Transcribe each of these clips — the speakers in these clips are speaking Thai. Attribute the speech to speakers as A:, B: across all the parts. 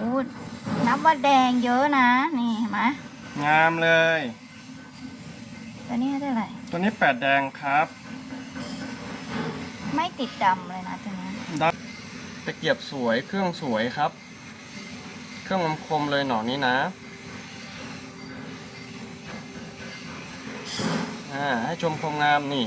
A: อ้นับว่าแดงเยอะนะ นี่เห็นไหม
B: งามเลย
A: ตัวนี้เท่าไหร่
B: ตัวนี้แปดแดงครับ
A: ไม่ติดดำเลยนะตัวนี้
B: ดับตะเกียบสวยเครื่องสวยครับ เครื่องคมๆเลยหนอนี้นะอ่าให้ชมความงามนี่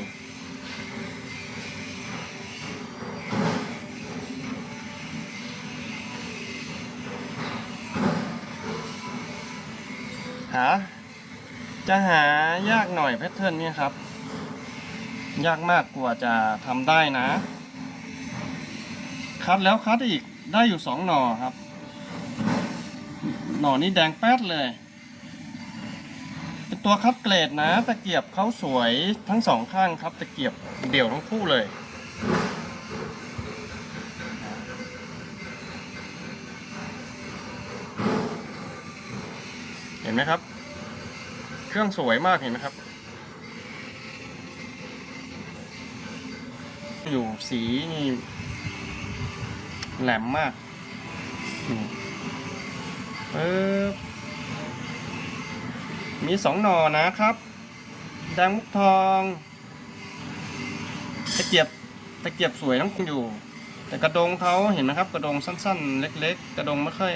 B: หา จะหายากหน่อยแพทเทิร์นเนี่ยครับ ยากมากกว่าจะทำได้นะ คัดแล้วคัดอีกได้อยู่สองหน่อครับ หน่อนี้แดงแป๊ดเลย เป็นตัวคัดเกรดนะ ตะเกียบเขาสวยทั้งสองข้างครับ ตะเกียบเดี่ยวทั้งคู่เลย เห็นไหมครับ เครื่องสวยมากเห็นไหมครับ อยู่สีนี่แหลมมากนี่ปึ๊บมีสองหน่อนะครับแดงมุกทองตะเกียบตะเกียบสวยทั้งคู่อยู่ แต่กระดงเขาเห็นไหมครับ กระดงสั้นๆ เล็ก ๆ กระดงไม่ค่อย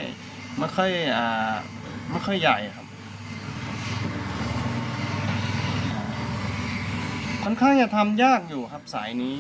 B: ไม่ค่อยอ่า ไม่ค่อยใหญ่ครับ ค่อนข้างจะทำยากอยู่ครับสายนี้